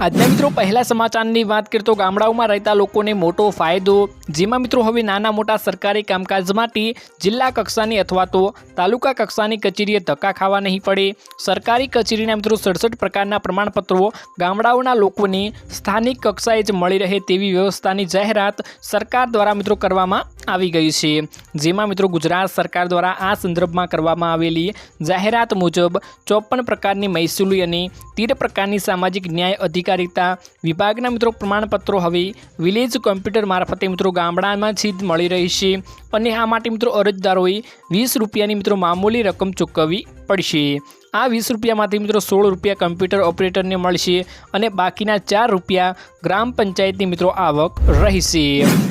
આજના મિત્રો, પહેલા સમાચારની વાત કરીએ તો ગામડાઓમાં રહેતા લોકોને મોટો ફાયદો. જેમાં મિત્રો, હવે નાના મોટા સરકારી કામકાજ માટે જિલ્લા કક્ષાની અથવા તો તાલુકા કક્ષાની કચેરીએ ધક્કા ખાવા નહીં પડે. સરકારી કચેરીના મિત્રો, સડસઠ પ્રકારના પ્રમાણપત્રો ગામડાઓના લોકોને સ્થાનિક કક્ષાએ જ મળી રહે તેવી વ્યવસ્થાની જાહેરાત સરકાર દ્વારા મિત્રો કરવામાં આવી ગઈ છે. જેમાં મિત્રો, ગુજરાત સરકાર દ્વારા આ સંદર્ભમાં કરવામાં આવેલી જાહેરાત મુજબ ચોપન પ્રકારની મહેસૂલી અને તેર પ્રકારની સામાજિક ન્યાય અધિકારિતા વિભાગના મિત્રો પ્રમાણપત્રો હવે વિલેજ કોમ્પ્યુટર મારફતે મિત્રો ગામડામાં જ મળી રહી છે. અને આ માટે મિત્રો અરજદારોએ વીસ રૂપિયાની મિત્રો મામૂલી રકમ ચૂકવવી પડશે. આ વીસ રૂપિયામાંથી મિત્રો સોળ રૂપિયા કમ્પ્યુટર ઓપરેટરને મળશે અને બાકીના ચાર રૂપિયા ગ્રામ પંચાયતની મિત્રો આવક રહેશે.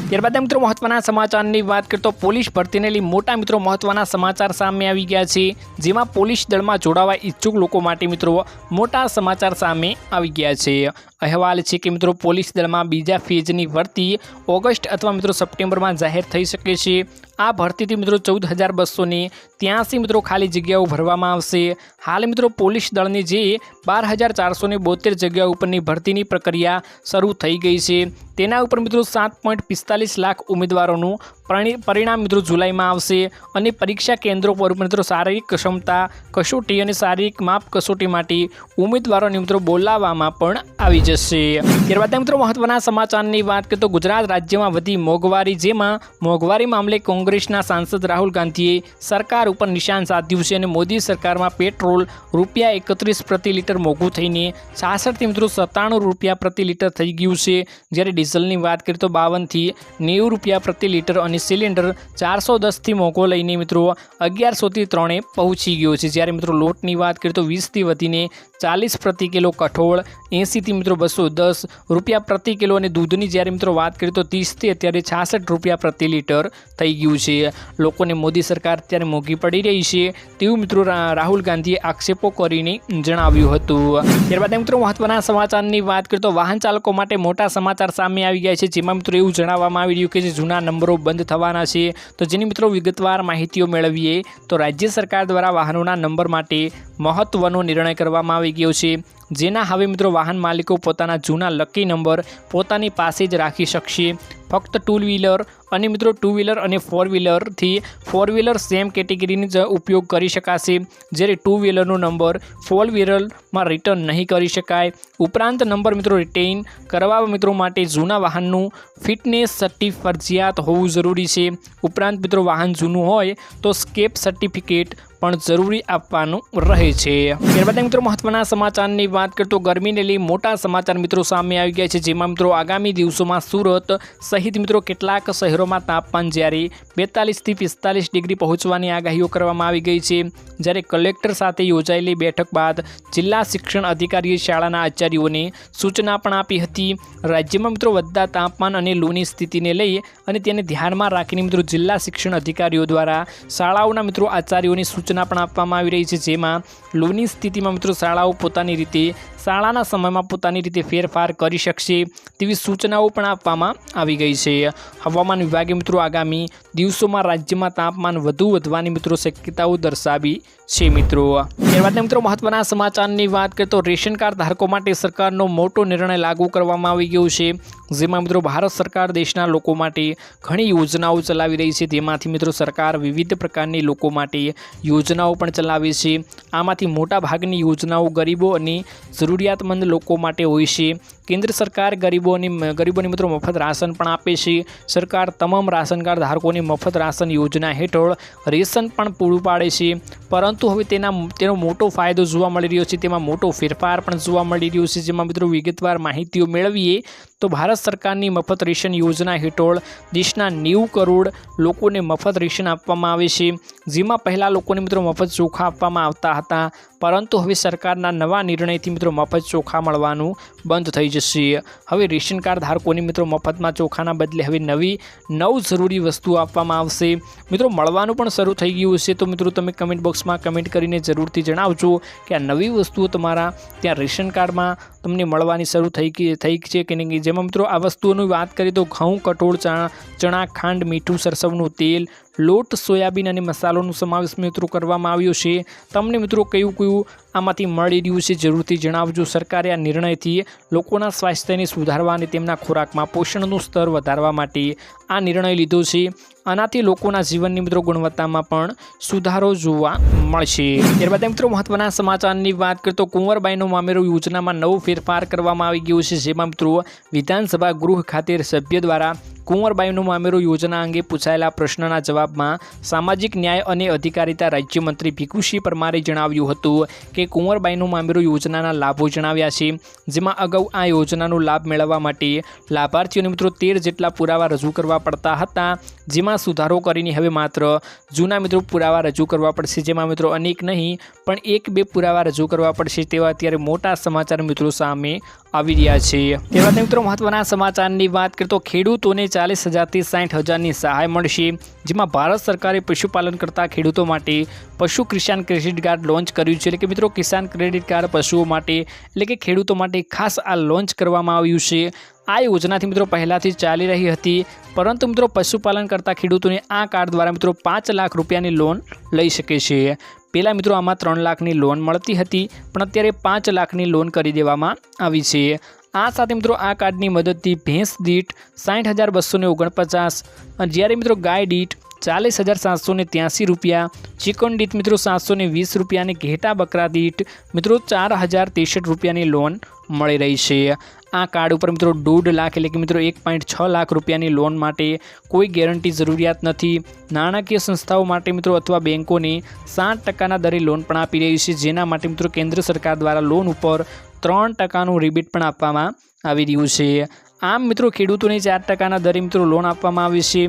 ત્યારબાદ મિત્રો મહત્વના સમાચારની વાત કરીએ તો પોલીસ ભરતીને લઈ મોટા મિત્રો મહત્વના સમાચાર સામે આવી ગયા છે, જેમાં પોલીસ દળમાં જોડાવા ઈચ્છુક લોકો માટે મિત્રો મોટા સમાચાર સામે આવી ગયા છે. અહેવાલ છે કે મિત્રો પોલીસ દળમાં બીજા ફેઝની ભરતી ઓગસ્ટ અથવા મિત્રો સપ્ટેમ્બરમાં જાહેર થઈ શકે છે. આ ભરતીથી મિત્રો ચૌદ હજાર બસોની ત્યાંસી મિત્રો ખાલી જગ્યાઓ ભરવામાં આવશે. હાલ મિત્રો પોલીસ દળની જે બાર હજાર ચારસો ને બોતેર જગ્યાઓ ઉપરની ભરતીની પ્રક્રિયા શરૂ થઈ ગઈ છે. તેના ઉપર મિત્રો સાત પોઈન્ટ પિસ્તાલીસ લાખ ઉમેદવારોનું પરિણામ મિત્રો જુલાઈમાં આવશે અને પરીક્ષા કેન્દ્રો પર મિત્રો શારીરિક ક્ષમતા, કસોટી અને શારીરિક માપ કસોટી માટે ઉમેદવારોને મિત્રો બોલાવવામાં પણ આવી જશે. ત્યારબાદ મિત્રો મહત્વના સમાચારની વાત કરીએ તો ગુજરાત રાજ્યમાં વધી મોંઘવારી, જેમાં મોંઘવારી મામલે કોંગ્રેસના સાંસદ રાહુલ ગાંધીએ સરકાર ઉપર નિશાન સાધ્યું છે અને મોદી સરકારમાં પેટ્રોલ રૂપિયા એકત્રીસ પ્રતિ લીટર મોંઘું થઈને છાસઠથી મિત્રો સત્તાણું રૂપિયા પ્રતિ લીટર થઈ ગયું છે. જ્યારે ડીઝલની વાત કરીએ તો બાવનથી નેવું રૂપિયા પ્રતિ લીટર અને સિલિન્ડર ચારસો દસથી મોંઘો લઈને મિત્રો અગિયારસોથી ત્રણે પહોંચી ગયો છે. જ્યારે મિત્રો લોટની વાત કરીએ તો વીસથી વધીને ચાલીસ પ્રતિ કિલો કઠોળ એંસીથી મિત્રો બસો દસ રૂપિયા પ્રતિ કિલો અને દૂધની જ્યારે મિત્રો વાત કરીએ તો ત્રીસથી અત્યારે છાસઠ રૂપિયા પ્રતિ લીટર થઈ ગયું છે. લોકોને મોદી સરકાર અત્યારે મોંઘી પડી રહી છે તેવું મિત્રો રાહુલ ગાંધીએ આક્ષેપો કરીને જણાવ્યું હતું. ત્યારબાદ મિત્રો મહત્વના સમાચારની વાત કરીએ તો વાહન ચાલકો માટે મોટા સમાચાર સામે આવી ગયા છે જેમાં મિત્રો એવું જણાવવામાં આવી રહ્યું કે જે જૂના નંબરો બંધ થવાના છે. તો જેની મિત્રો વિગતવાર માહિતીઓ મેળવીએ તો રાજ્ય સરકાર દ્વારા વાહનોના નંબર માટે મહત્વનો નિર્ણય કરવામાં આવી ગયો છે. જેના હવે મિત્રો વાહન માલિકો પોતાના જૂના લકી નંબર પોતાની પાસે જ રાખી શકશે. ફક્ત ટુ વ્હીલર અને મિત્રો ટુ વ્હીલર અને ફોર વ્હીલરથી ફોર વ્હીલર સેમ કેટેગરીની જ ઉપયોગ કરી શકાશે. જ્યારે ટુ વ્હીલરનો નંબર ફોર વ્હીલરમાં રિટર્ન નહીં કરી શકાય. ઉપરાંત નંબર મિત્રો રિટેઇન કરવા મિત્રો માટે જૂના વાહનનું ફિટનેસ સર્ટિ ફરજિયાત હોવું જરૂરી છે. ઉપરાંત મિત્રો વાહન જૂનું હોય તો સ્કેપ સર્ટિફિકેટ પણ જરૂરી આપવાનું રહે છે. ત્યારબાદ મિત્રો મહત્વના સમાચારની વાત કરીએ તો ગરમીને લઈ મોટા સમાચાર મિત્રો સામે આવી ગયા છે, જેમાં મિત્રો આગામી દિવસોમાં સુરત સહિત મિત્રો કેટલાક શહેરોમાં તાપમાન જ્યારે બેતાલીસથી પિસ્તાલીસ ડિગ્રી પહોંચવાની આગાહીઓ કરવામાં આવી ગઈ છે. જ્યારે કલેક્ટર સાથે યોજાયેલી બેઠક બાદ જિલ્લા શિક્ષણ અધિકારીએ શાળાના આચાર્યોને સૂચના પણ આપી હતી. રાજ્યમાં મિત્રો વધતા તાપમાન અને લૂની સ્થિતિને લઈ અને તેને ધ્યાનમાં રાખીને મિત્રો જિલ્લા શિક્ષણ અધિકારીઓ દ્વારા શાળાઓના મિત્રો આચાર્યોની સૂચના પણ આપવામાં આવી રહી છે જેમાં લોની સ્થિતિમાં મિત્રો શાળાઓ પોતાની રીતે શાળાના સમયમાં પોતાની રીતે ફેરફાર કરી શકશે તેવી સૂચનાઓ પણ આપવામાં આવી ગઈ છે. હવામાન વિભાગે મિત્રો આગામી દિવસોમાં રાજ્યમાં તાપમાન વધુ વધવાની મિત્રો શક્યતાઓ દર્શાવી છે મિત્રો. ત્યારબાદ મિત્રો મહત્વના સમાચારની વાત કરીએ તો રેશન કાર્ડ ધારકો માટે સરકારનો મોટો નિર્ણય લાગુ કરવામાં આવી ગયો છે. જેમાં મિત્રો ભારત સરકાર દેશના લોકો માટે ઘણી યોજનાઓ ચલાવી રહી છે. તેમાંથી મિત્રો સરકાર વિવિધ પ્રકારની લોકો માટે યોજનાઓ પણ ચલાવે છે. આમાંથી મોટા ભાગની યોજનાઓ ગરીબો અને જરૂરિયાતમંદ લોકો માટે હોય છે. કેન્દ્ર સરકાર ગરીબોની ગરીબોની મિત્રો મફત રાશન પણ આપે છે. સરકાર તમામ રાશન કાર્ડ ધારકોને મફત રાશન યોજના હેઠળ રેશન પણ પૂરું પાડે છે. પરંતુ હવે તેના તેનો મોટો ફાયદો જોવા મળી રહ્યો છે. તેમાં મોટો ફેરફાર પણ જોવા મળી રહ્યો છે. જેમાં મિત્રો વિગતવાર માહિતીઓ મેળવીએ, તો ભારત સરકારની મફત રેશન યોજના હેઠળ દેશના નેવું કરોડ લોકોને મફત રેશન આપવામાં આવે છે. જેમાં પહેલાં લોકોને મિત્રો મફત ચોખા આપવામાં આવતા હતા. પરંતુ હવે સરકારના નવા નિર્ણયથી મિત્રો મફત ચોખા મળવાનું બંધ થઈ જશે. હવે રેશન કાર્ડ ધારકોને મિત્રો મફતમાં ચોખાના બદલે હવે નવી, નવ જરૂરી વસ્તુઓ આપવામાં આવશે. મિત્રો મળવાનું પણ શરૂ થઈ ગયું હશે, તો મિત્રો તમે કમેન્ટ બોક્સમાં કમેન્ટ કરીને જરૂરથી જણાવજો કે આ નવી વસ્તુઓ તમારા ત્યાં રેશન કાર્ડમાં તમને મળવાની શરૂ થઈ ગઈ થઈ છે કે નહીં? જેમાં મિત્રો આ વસ્તુઓની વાત કરીએ તો ઘઉં, કઠોળ, ચણા ચણા, ખાંડ, મીઠું, સરસવનું તેલ, લોટ, સોયાબીન અને મસાલોનો સમાવેશ મિત્રો કરવામાં આવ્યો છે. તમને મિત્રો કયું કયું આમાંથી મળી રહ્યું છે જરૂરથી જણાવજો. સરકારે આ નિર્ણયથી લોકોના સ્વાસ્થ્યને સુધારવા અને તેમના ખોરાકમાં પોષણનું સ્તર વધારવા માટે આ નિર્ણય લીધો છે. આનાથી લોકોના જીવનની મિત્રો ગુણવત્તામાં પણ સુધારો જોવા મળશે. ત્યારબાદ મિત્રો મહત્વના સમાચારની વાત કરીએ તો કુંવરબાઈનો મામેરો યોજનામાં નવો ફેરફાર કરવામાં આવી ગયો છે, જેમાં મિત્રો વિધાનસભા ગૃહ ખાતે સભ્ય દ્વારા કુંવરબાઈનો મામેરું યોજના અંગે પૂછાયેલા પ્રશ્નના જવાબમાં સામાજિક ન્યાય અને અધિકારિતા રાજ્યમંત્રી ભીખુસિંહ પરમારે જણાવ્યું હતું કે કુંવરબાઈનું મામેરું યોજનાના લાભો જણાવ્યા છે, જેમાં અગાઉ આ યોજનાનો લાભ મેળવવા માટે લાભાર્થીઓને મિત્રો તેર જેટલા પુરાવા રજૂ કરવા પડતા હતા, જેમાં સુધારો કરીને હવે માત્ર જૂના મિત્રો પુરાવા રજૂ કરવા પડશે, જેમાં મિત્રો અનેક નહીં, પણ એક બે પુરાવા રજૂ કરવા પડશે તેવા અત્યારે મોટા સમાચાર મિત્રો સામે આવી રહ્યા છે. તેવા મિત્રો મહત્વના સમાચારની વાત કરીએ તો ખેડૂતોને ચાલીસ હજારથી સાઠ હજારની સહાય મળશે, જેમાં ભારત સરકારે પશુપાલન કરતા ખેડૂતો માટે પશુ કિસાન ક્રેડિટ કાર્ડ લોન્ચ કર્યું છે. એટલે કે મિત્રો, કિસાન ક્રેડિટ કાર્ડ પશુઓ માટે, એટલે કે ખેડૂતો માટે ખાસ આ લોન્ચ કરવામાં આવ્યું છે. આ યોજનાથી મિત્રો પહેલાંથી ચાલી રહી હતી. પરંતુ મિત્રો પશુપાલન કરતા ખેડૂતોને આ કાર્ડ દ્વારા મિત્રો પાંચ લાખ રૂપિયાની લોન લઈ શકે છે. પહેલાં મિત્રો આમાં ત્રણ લાખની લોન મળતી હતી, પણ અત્યારે પાંચ લાખની લોન કરી દેવામાં આવી છે. આ સાથે મિત્રો આ કાર્ડની મદદથી ભેંસ દીઠ સાઠ હજાર બસોને ઓગણપચાસ જ્યારે મિત્રો ગાય દીઠ ચાલીસ હજાર સાતસો ને ત્યાંસી રૂપિયા, ચિકન દીઠ મિત્રો સાતસો ને વીસ રૂપિયા અને ઘેટા બકરા દીઠ મિત્રો ચાર હજાર ત્રેસઠ રૂપિયાની લોન મળી રહી છે. આ કાર્ડ ઉપર મિત્રો દોઢ લાખ એટલે કે મિત્રો એક પોઈન્ટ છ લાખ રૂપિયાની લોન માટે કોઈ ગેરંટી જરૂરિયાત નથી. નાણાકીય સંસ્થાઓ માટે મિત્રો અથવા બેન્કોને સાત ટકાના દરે લોન પણ આપી રહી છે. જેના માટે મિત્રો કેન્દ્ર સરકાર દ્વારા લોન ઉપર ત્રણ ટકાનું રિબીટ પણ આપવામાં આવી રહ્યું છે. આમ મિત્રો ખેડૂતોને ચાર ટકાના દરે મિત્રો લોન આપવામાં આવે છે.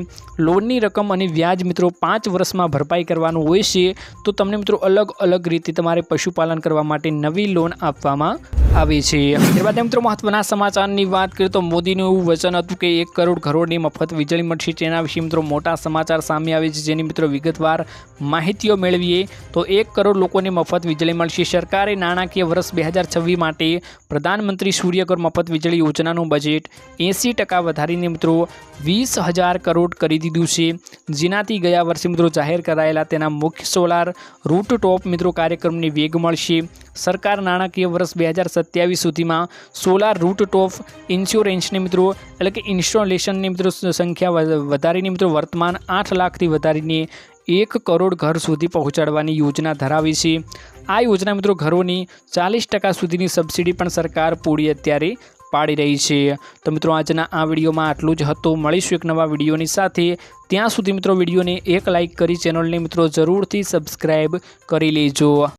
લોનની રકમ અને વ્યાજ મિત્રો પાંચ વર્ષમાં ભરપાઈ કરવાનું હોય છે. તો તમને મિત્રો અલગ અલગ રીતે તમારે પશુપાલન કરવા માટે નવી લોન આપવામાં આવે છે. ત્યારબાદ મિત્રો મહત્વના સમાચારની વાત કરીએ તો મોદીનું એવું વચન હતું કે એક કરોડ ઘરોની મફત વીજળી મળશે તેના વિશે મિત્રો મોટા સમાચાર સામે આવે છે, જેની મિત્રો વિગતવાર માહિતીઓ મેળવીએ તો એક કરોડ લોકોને મફત વીજળી મળશે. સરકારે નાણાકીય વર્ષ બે હજાર છવ્વીસ માટે પ્રધાનમંત્રી સૂર્યઘર મફત વીજળી યોજનાનું બજેટ એંસી ટકા વધારીને મિત્રો વીસ હજાર કરોડ કરી દીધું છે. જેનાથી ગયા વર્ષે મિત્રો જાહેર કરાયેલા તેના મુખ્ય સોલાર રૂટ ટોપ મિત્રો કાર્યક્રમને વેગ મળશે. સરકાર નાણાકીય વર્ષ બે હજાર સત્યાવીસ સુધીમાં સોલાર રૂટ ઇન્સ્યોરન્સની મિત્રો, એટલે કે ઇન્સ્ટોલેશનની મિત્રો સંખ્યા વધ- વધારીને મિત્રો વર્તમાન આઠ લાખથી વધારીને એક કરોડ ઘર સુધી પહોંચાડવાની યોજના ધરાવી છે. આ યોજના મિત્રો ઘરોની ચાલીસ ટકા સુધીની સબસિડી પણ સરકાર પૂરી અત્યારે પાડી રહી છે. તો મિત્રો આજના આ વિડીયોમાં આટલું જ હતું. મળીશું એક નવા વિડીયોની સાથે. ત્યાં સુધી મિત્રો વિડીયોને એક લાઇક કરી ચેનલને મિત્રો જરૂરથી સબસ્ક્રાઈબ કરી લેજો.